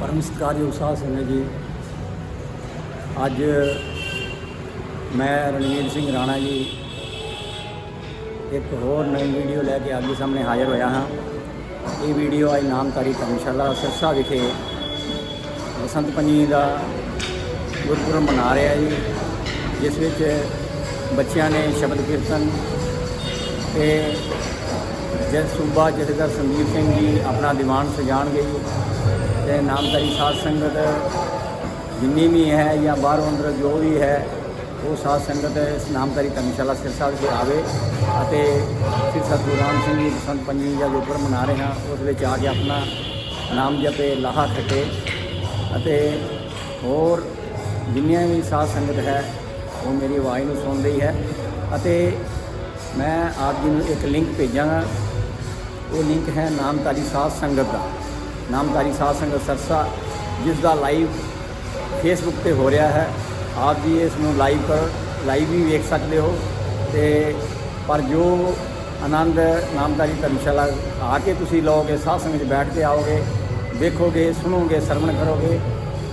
ਪਰਮ ਸਤਿਕਾਰਯੋਗ ਸਾਧ ਸੰਗਤ ਜੀ, ਅੱਜ ਮੈਂ ਰਣਵੀਰ ਸਿੰਘ ਰਾਣਾ ਜੀ, ਇੱਕ ਹੋਰ ਨਵੀਂ ਵੀਡੀਓ ਲੈ ਕੇ ਅੱਗੇ ਸਾਹਮਣੇ ਹਾਜ਼ਰ ਹੋਇਆ ਹਾਂ। ਇਹ ਵੀਡੀਓ ਅੱਜ ਨਾਮਕਾਰੀ ਧਰਮਸ਼ਾਲਾ ਸਿਰਸਾ ਵਿਖੇ। ਬਸੰਤ ਪੰਚਮੀ ਦਾ ਗੁਰਪੁਰਬ ਮਨਾ ਰਿਹਾ ਜੀ, ਜਿਸ ਵਿੱਚ ਬੱਚਿਆਂ ਨੇ ਸ਼ਬਦ ਕੀਰਤਨ ਤੇ ਜਦ ਸੂਬਾ ਜਥੇਦਾਰ ਸੰਦੀਪ ਸਿੰਘ ਜੀ ਆਪਣਾ ਦੀਵਾਨ ਸਜਾਣਗੇ ਤੇ ਨਾਮਧਾਰੀ ਸਾਧ ਸੰਗਤ ਜਿੰਨੀ ਵੀ ਹੈ ਜਾਂ ਬਾਹਰੋਂ ਅੰਦਰ ਜੋ ਵੀ ਹੈ, ਉਹ ਸਾਧ ਸੰਗਤ ਇਸ ਨਾਮਧਾਰੀ ਧਰਮਸ਼ਾਲਾ ਸਿਰਸਾ ਵਿੱਚ ਆਵੇ ਅਤੇ ਫਿਰ ਸਤਿਗੁਰੂ ਰਾਮ ਸਿੰਘ ਜੀ ਬਸੰਤ ਪੰਚਮੀ ਦਾ ਗੁਰਪੁਰਬ ਮਨਾ ਰਹੇ ਹਾਂ, ਉਸ ਵਿੱਚ ਆ ਕੇ ਆਪਣਾ ਨਾਮ ਜਪੇ, ਲਾਹਾ ਖੱਟੇ ਅਤੇ ਹੋਰ ਜਿੰਨੀਆਂ ਵੀ ਸਾਧ ਸੰਗਤ ਹੈ, ਉਹ ਮੇਰੀ ਆਵਾਜ਼ ਨੂੰ ਸੁਣ ਰਹੀ ਹੈ ਅਤੇ ਮੈਂ ਆਪ ਜੀ ਨੂੰ ਇੱਕ ਲਿੰਕ ਭੇਜਾਂਗਾ। ਉਹ ਲਿੰਕ ਹੈ ਨਾਮਧਾਰੀ ਸਾਧ ਸੰਗਤ ਦਾ। ਨਾਮਧਾਰੀ ਸਾਧ ਸੰਗਤ ਸਰਸਾ, ਜਿਸ ਦਾ ਲਾਈਵ ਫੇਸਬੁੱਕ ਤੇ ਹੋ ਰਿਹਾ ਹੈ। ਆਪ ਜੀ ਇਸ ਨੂੰ ਲਾਈਵ ਪਰ ਲਾਈਵ ਵੀ ਵੇਖ ਸਕਦੇ ਹੋ। ਤੇ ਪਰ ਜੋ ਆਨੰਦ ਨਾਮਧਾਰੀ ਧਰਮਸ਼ਾਲਾ ਆ ਕੇ ਤੁਸੀਂ ਲਓਗੇ, ਸਾਧ ਸੰਗਤ 'ਚ ਬੈਠ ਕੇ ਆਓਗੇ ਦੇਖੋਗੇ ਸੁਣੋਗੇ, ਸਰਵਣ ਕਰੋਗੇ,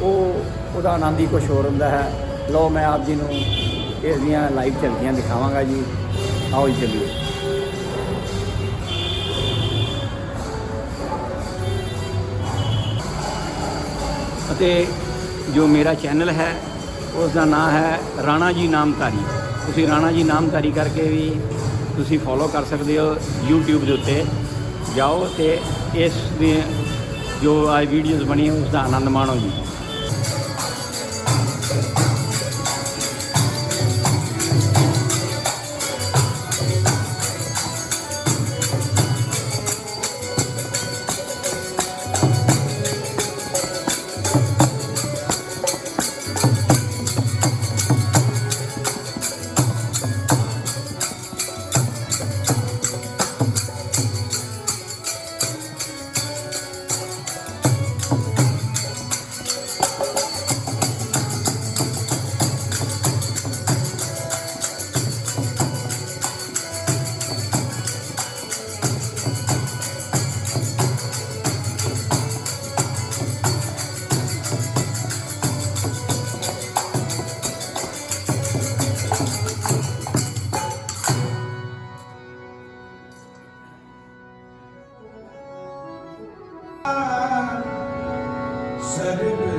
ਉਹ, ਉਹਦਾ ਆਨੰਦ ਹੀ ਕੁਝ ਹੋਰ ਹੁੰਦਾ ਹੈ। ਲਓ, ਮੈਂ ਆਪ ਜੀ ਨੂੰ ਇਸ ਦੀਆਂ ਲਾਈਵ ਝਲਕੀਆਂ ਦਿਖਾਵਾਂਗਾ ਜੀ। ਆਓ ਜੀ ਚੱਲੀਏ। ਅਤੇ ਜੋ ਮੇਰਾ ਚੈਨਲ ਹੈ ਉਸ ਦਾ ਨਾਮ ਹੈ ਰਾਣਾ ਜੀ ਨਾਮਧਾਰੀ। ਤੁਸੀਂ ਰਾਣਾ ਜੀ ਨਾਮਧਾਰੀ ਕਰਕੇ ਵੀ ਤੁਸੀਂ ਫੋਲੋ ਕਰ ਸਕਦੇ ਹੋ YouTube ਦੇ ਉੱਤੇ। ਜਾਓ ਤੇ ਇਸ ਦੀ ਜੋ ਅੱਜ ਵੀਡੀਓਜ਼ ਬਣੀ ਉਸ ਦਾ ਆਨੰਦ ਮਾਣੋ ਜੀ। Saturday.